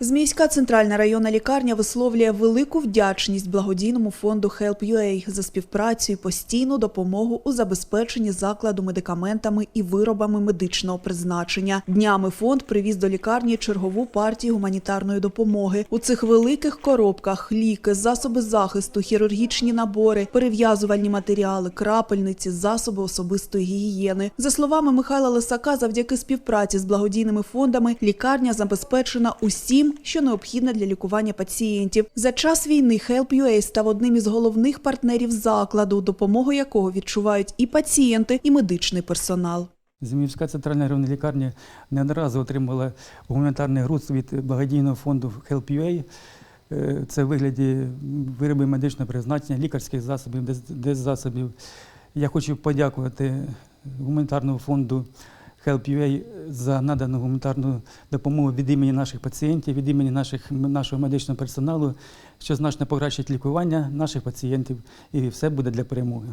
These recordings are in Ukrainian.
Зміївська центральна районна лікарня висловлює велику вдячність благодійному фонду Help.ua за співпрацю і постійну допомогу у забезпеченні закладу медикаментами і виробами медичного призначення. Днями фонд привіз до лікарні чергову партію гуманітарної допомоги. У цих великих коробках ліки, засоби захисту, хірургічні набори, перев'язувальні матеріали, крапельниці, засоби особистої гігієни. За словами Михайла Лисака, завдяки співпраці з благодійними фондами лікарня забезпечена усім, що необхідне для лікування пацієнтів. За час війни Help.ua став одним із головних партнерів закладу, допомогу якого відчувають і пацієнти, і медичний персонал. Зміївська центральна районна лікарня неодноразово отримала гуманітарний груз від благодійного фонду Help.ua. Е, Це в вигляді вироби медичного призначення, лікарських засобів, дез- деззасобів. Я хочу подякувати гуманітарному фонду Help.ua за надану гуманітарну допомогу від імені наших пацієнтів, від імені наших, нашого медичного персоналу, що значно покращить лікування наших пацієнтів, і все буде для перемоги.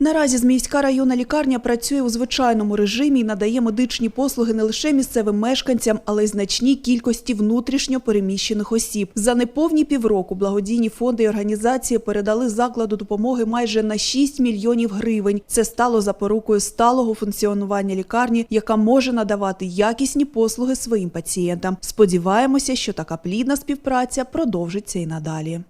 Наразі Зміївська районна лікарня працює у звичайному режимі і надає медичні послуги не лише місцевим мешканцям, але й значній кількості внутрішньо переміщених осіб. За неповні півроку благодійні фонди і організації передали закладу допомоги майже на 6 мільйонів гривень. Це стало запорукою сталого функціонування лікарні, яка може надавати якісні послуги своїм пацієнтам. Сподіваємося, що така плідна співпраця продовжиться і надалі.